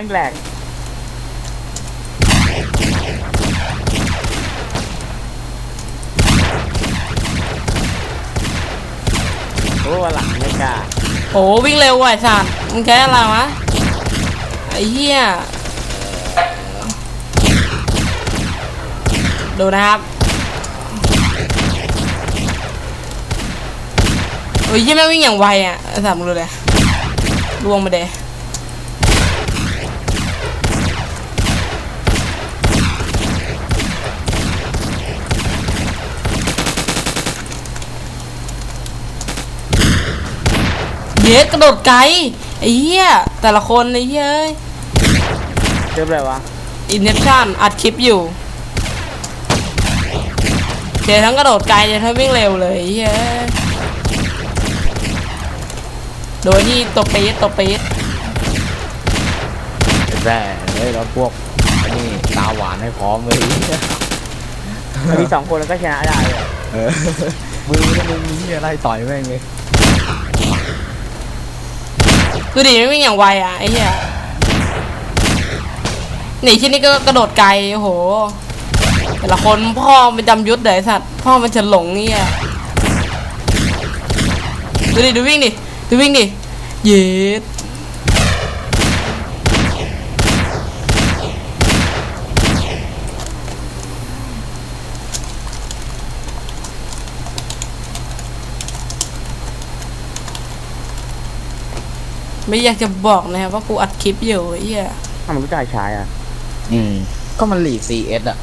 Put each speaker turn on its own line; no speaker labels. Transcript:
แม่งแหลกโอ้หลังไม่กล้า
โอ้วิ่งเร็วว่ะไอ้สัตว์มึงแค่อะไรวะไอ้เหี้ยดูนะครับโอ้ยยี่แม่งวิ่งอย่างไวอะไอ้สัตว์มึงดูเลยลวงมาเดะเย สกระโดดไกลไอ้เหี้ยแต่ละคนไอ้เหี้ยเอ้ย
เจออะไรวะ
อินเนชั่นอัดคลิปอยู่เจทั้งกระโดดไกลเจทั้งวิ่งเร็วเลยไอ้เหี้ยโดยที่ตัวปี๊ดตัวปี๊ด
แร่เลยแล้วพวกไอ้นี่ตาหวานให้พร้อมเลย
มีสองคนแล้วก็ชนะได้เลย
เออมือแล้วมึงนี่อะไรต่อยแม่งเลย
ดูดิไม่วิ่งอย่างไวอะไอ้เหี้ยหนีที่นี่ก็กระโดดไกลโอ้โห แต่ละคนพ่อเป็นจำยุทธเด๋ไอ้สัตว์พ่อมันฉนหลงเนี่ยดูดิดูวิ่งดิดูวิ่งดิเย็ด ไม่อยากจะบอกนะครับว่ากูอัดคลิปอยู่ไอ้เหี้ย
ทำไมผู้ชายชายอะ
อืมก็มันหลีก CS อะ